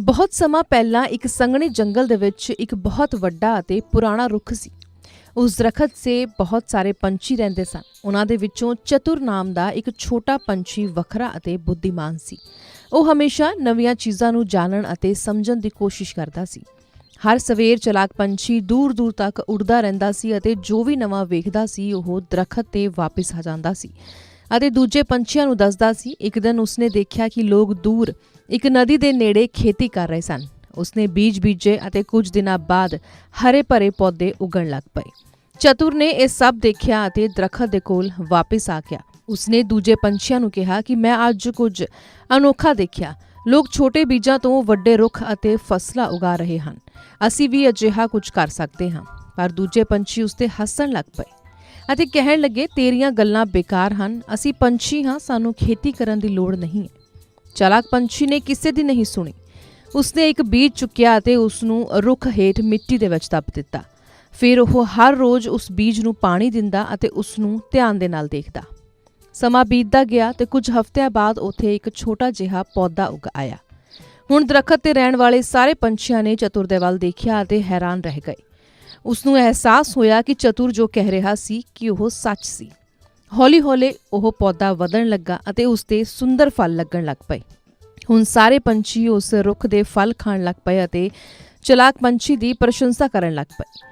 ਬਹੁਤ ਸਮਾਂ ਪਹਿਲਾਂ ਇੱਕ ਸੰਘਣੇ ਜੰਗਲ ਦੇ ਵਿੱਚ ਇੱਕ ਬਹੁਤ ਵੱਡਾ ਅਤੇ ਪੁਰਾਣਾ ਰੁੱਖ ਸੀ। ਉਸ ਦਰਖਤ ਸੇ ਬਹੁਤ ਸਾਰੇ ਪੰਛੀ ਰਹਿੰਦੇ ਸਨ। ਉਹਨਾਂ ਦੇ ਵਿੱਚੋਂ ਚਤੁਰ ਨਾਮ ਦਾ ਇੱਕ ਛੋਟਾ ਪੰਛੀ ਵੱਖਰਾ ਅਤੇ ਬੁੱਧੀਮਾਨ ਸੀ। ਉਹ ਹਮੇਸ਼ਾ ਨਵੀਆਂ ਚੀਜ਼ਾਂ ਨੂੰ ਜਾਣਨ ਅਤੇ ਸਮਝਣ ਦੀ ਕੋਸ਼ਿਸ਼ ਕਰਦਾ ਸੀ। ਹਰ ਸਵੇਰ ਚਲਾਕ ਪੰਛੀ ਦੂਰ ਦੂਰ ਤੱਕ ਉੱਡਦਾ ਰਹਿੰਦਾ ਸੀ ਅਤੇ ਜੋ ਵੀ ਨਵਾਂ ਵੇਖਦਾ ਸੀ, ਉਹ ਦਰਖਤ ਤੇ ਵਾਪਸ ਆ ਜਾਂਦਾ ਸੀ। ਅਤੇ ਦੂਜੇ ਪੰਛੀਆਂ ਨੂੰ ਦੱਸਦਾ ਸੀ, ਇੱਕ ਦਿਨ ਉਸਨੇ ਦੇਖਿਆ ਕਿ ਲੋਕ ਦੂਰ ਇੱਕ ਨਦੀ ਦੇ ਨੇੜੇ ਖੇਤੀ ਕਰ ਰਹੇ ਸਨ। ਉਸਨੇ ਬੀਜ ਬੀਜੇ ਅਤੇ ਕੁਝ ਦਿਨਾਂ ਬਾਅਦ ਹਰੇ ਭਰੇ ਪੌਦੇ ਉਗਣ ਲੱਗ ਪਏ। ਚਤੁਰ ਨੇ ਇਹ ਸਭ ਦੇਖਿਆ ਅਤੇ ਦਰਖਤ ਦੇ ਕੋਲ ਵਾਪਸ ਆ ਗਿਆ। ਉਸਨੇ ਦੂਜੇ ਪੰਛੀਆਂ ਨੂੰ ਕਿਹਾ ਕਿ ਮੈਂ ਅੱਜ ਕੁਝ ਅਨੋਖਾ ਦੇਖਿਆ। ਲੋਕ ਛੋਟੇ ਬੀਜਾਂ ਤੋਂ ਵੱਡੇ ਰੁੱਖ ਅਤੇ ਫਸਲਾਂ ਉਗਾ ਰਹੇ ਹਨ। ਅਸੀਂ ਵੀ ਅਜਿਹਾ ਕੁਝ ਕਰ ਸਕਦੇ ਹਾਂ, ਪਰ ਦੂਜੇ ਪੰਛੀ ਉਸ ਤੇ ਹੱਸਣ ਲੱਗ ਪਏ। ਅਤੇ ਕਹਿਣ ਲੱਗੇ, ਤੇਰੀਆਂ ਗੱਲਾਂ ਬੇਕਾਰ ਹਨ। ਅਸੀਂ ਪੰਛੀ ਹਾਂ, ਸਾਨੂੰ ਖੇਤੀ ਕਰਨ ਦੀ ਲੋੜ ਨਹੀਂ। ਹੈ ਚਲਾਕ ਪੰਛੀ ਨੇ ਕਿਸੇ ਦੀ ਨਹੀਂ ਸੁਣੀ। ਉਸਨੇ ਇੱਕ ਬੀਜ ਚੁੱਕਿਆ ਅਤੇ ਉਸ ਨੂੰ ਰੁੱਖ ਹੇਠ ਮਿੱਟੀ ਦੇ ਵਿੱਚ ਦੱਬ ਦਿੱਤਾ। ਫਿਰ ਉਹ ਹਰ ਰੋਜ਼ ਉਸ ਬੀਜ ਨੂੰ ਪਾਣੀ ਦਿੰਦਾ ਅਤੇ ਉਸ ਨੂੰ ਧਿਆਨ ਦੇ ਨਾਲ ਦੇਖਦਾ। ਸਮਾਂ ਬੀਤਦਾ ਗਿਆ ਤੇ ਕੁਝ ਹਫ਼ਤਿਆਂ ਬਾਅਦ ਉੱਥੇ ਇੱਕ ਛੋਟਾ ਜਿਹਾ ਪੌਦਾ ਉਗ ਆਇਆ। ਹੁਣ ਦਰਖਤ ਤੇ ਰਹਿਣ ਵਾਲੇ ਸਾਰੇ ਪੰਛੀਆਂ ਨੇ ਚਤੁਰ ਦੇ ਵੱਲ ਦੇਖਿਆ ਅਤੇ ਹੈਰਾਨ ਰਹਿ ਗਏ। ਉਸ ਨੂੰ ਅਹਿਸਾਸ ਹੋਇਆ ਕਿ ਚਤੁਰ ਜੋ ਕਹਿ ਰਿਹਾ ਸੀ ਕਿ ਉਹ ਸੱਚ ਸੀ। ਹੌਲੀ-ਹੌਲੀ ਉਹ ਪੌਦਾ ਵਧਣ ਲੱਗਾ ਅਤੇ ਉਸ ਤੇ ਸੁੰਦਰ ਫਲ ਲੱਗਣ ਲੱਗ ਪਏ। ਹੁਣ ਸਾਰੇ ਪੰਛੀ ਉਸ ਰੁੱਖ ਦੇ ਫਲ ਖਾਣ ਲੱਗ ਪਏ ਅਤੇ ਚਲਾਕ ਪੰਛੀ ਦੀ ਪ੍ਰਸ਼ੰਸਾ ਕਰਨ ਲੱਗ ਪਏ।